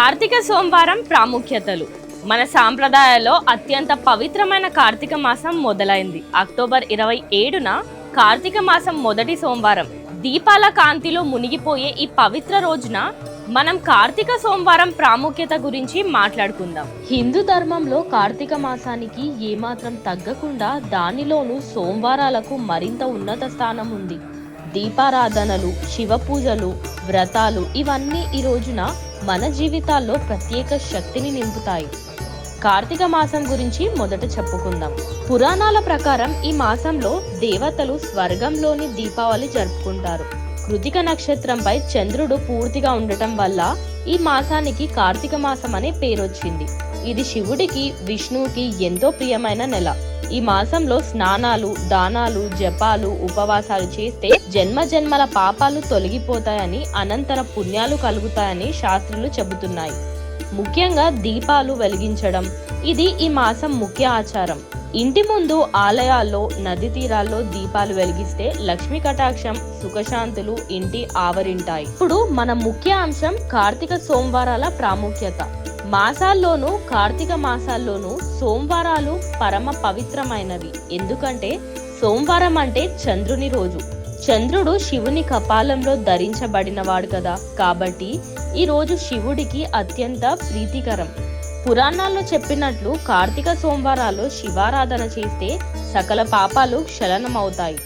కార్తీక సోమవారం ప్రాముఖ్యతలు. మన సాంప్రదాయాల్లో అత్యంత పవిత్రమైన కార్తీక మాసం మొదలైంది. అక్టోబర్ ఇరవై ఏడున కార్తీక మాసం మొదటి సోమవారం. దీపాల కాంతిలో మునిగిపోయే ఈ పవిత్ర రోజున మనం కార్తీక సోమవారం ప్రాముఖ్యత గురించి మాట్లాడుకుందాం. హిందూ ధర్మంలో కార్తీక మాసానికి ఏమాత్రం తగ్గకుండా దానిలోనూ సోమవారాలకు మరింత ఉన్నత స్థానం ఉంది. దీపారాధనలు శివ పూజలు వ్రతాలు ఇవన్నీ ఈ రోజున మన జీవితాల్లో ప్రత్యేక శక్తిని నింపుతాయి. కార్తీక మాసం గురించి మొదట చెప్పుకుందాం. పురాణాల ప్రకారం ఈ మాసంలో దేవతలు స్వర్గంలోని దీపావళి జరుపుకుంటారు. కృతిక నక్షత్రంపై చంద్రుడు పూర్తిగా ఉండటం వల్ల ఈ మాసానికి కార్తీక మాసం అనే పేరొచ్చింది. ఇది శివుడికి విష్ణువుకి ఎంతో ప్రియమైన నెల. ఈ మాసంలో స్నానాలు దానాలు జపాలు ఉపవాసాలు చేస్తే జన్మ జన్మల పాపాలు తొలగిపోతాయని అనంతర పుణ్యాలు కలుగుతాయని శాస్త్రులు చెబుతున్నాయి. ముఖ్యంగా దీపాలు వెలిగించడం. ఇది ఈ మాసం ముఖ్య ఆచారం. ఇంటి ముందు ఆలయాల్లో నది తీరాల్లో దీపాలు వెలిగిస్తే లక్ష్మీ కటాక్షం సుఖశాంతులు ఇంటి ఆవరింటాయి. ఇప్పుడు మన ముఖ్య అంశం కార్తీక సోమవారాల ప్రాముఖ్యత. మాసాల్లోనూ కార్తీక మాసాల్లోనూ సోమవారాలు పరమ పవిత్రమైనవి. ఎందుకంటే సోమవారం అంటే చంద్రుని రోజు. చంద్రుడు శివుని కపాలంలో ధరించబడినవాడు కదా. కాబట్టి ఈ రోజు శివుడికి అత్యంత ప్రీతికరం. పురాణాల్లో చెప్పినట్లు కార్తీక సోమవారాలు శివారాధన చేస్తే సకల పాపాలు క్షలనమవుతాయి.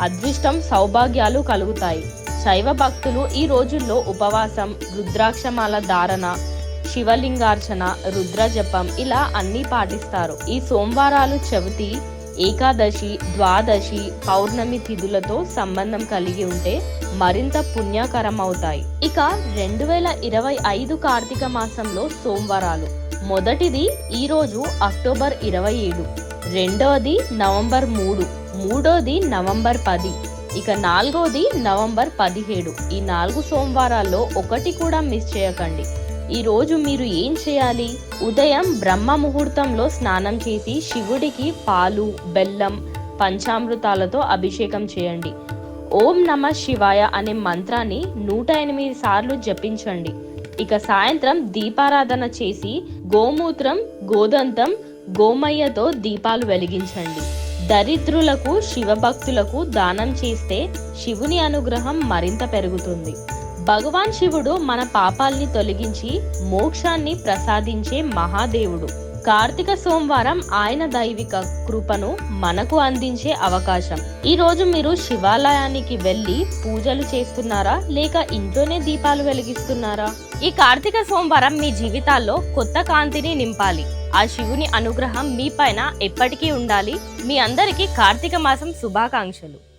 అదృష్టం సౌభాగ్యాలు కలుగుతాయి. శైవ భక్తులు ఈ రోజుల్లో ఉపవాసం రుద్రాక్షమాల ధారణ శివలింగార్చన రుద్ర జపం ఇలా అన్నీ పాటిస్తారు. ఈ సోమవారాలు చవితి ఏకాదశి ద్వాదశి పౌర్ణమి తిథులతో సంబంధం కలిగి ఉంటే మరింత పుణ్యకరం అవుతాయి ఇక రెండు వేల ఇరవై ఐదు కార్తీక మాసంలో సోమవారాలు. మొదటిది ఈ రోజు అక్టోబర్ ఇరవై ఏడు. రెండవది నవంబర్ మూడు. మూడోది నవంబర్ పది. ఇక నాలుగోది నవంబర్ పదిహేడు. ఈ నాలుగు సోమవారాల్లో ఒకటి కూడా మిస్ చేయకండి. ఈరోజు మీరు ఏం చేయాలి? ఉదయం బ్రహ్మ ముహూర్తంలో స్నానం చేసి శివుడికి పాలు బెల్లం పంచామృతాలతో అభిషేకం చేయండి. ఓం నమ శివాయ అనే మంత్రాన్ని నూట ఎనిమిది సార్లు జపించండి. ఇక సాయంత్రం దీపారాధన చేసి గోమూత్రం గోదంతం గోమయ్యతో దీపాలు వెలిగించండి. దరిద్రులకు శివభక్తులకు దానం చేస్తే శివుని అనుగ్రహం మరింత పెరుగుతుంది. భగవాన్ శివుడు మన పాపాల్ని తొలగించి మోక్షాన్ని ప్రసాదించే మహాదేవుడు. కార్తీక సోమవారం ఆయన దైవిక కృపను మనకు అందించే అవకాశం. ఈ రోజు మీరు శివాలయానికి వెళ్ళి పూజలు చేస్తున్నారా? లేక ఇంట్లోనే దీపాలు వెలిగిస్తున్నారా? ఈ కార్తీక సోమవారం మీ జీవితాల్లో కొత్త కాంతిని నింపాలి. ఆ శివుని అనుగ్రహం మీ పైన ఎప్పటికీ ఉండాలి. మీ అందరికీ కార్తీక మాసం శుభాకాంక్షలు.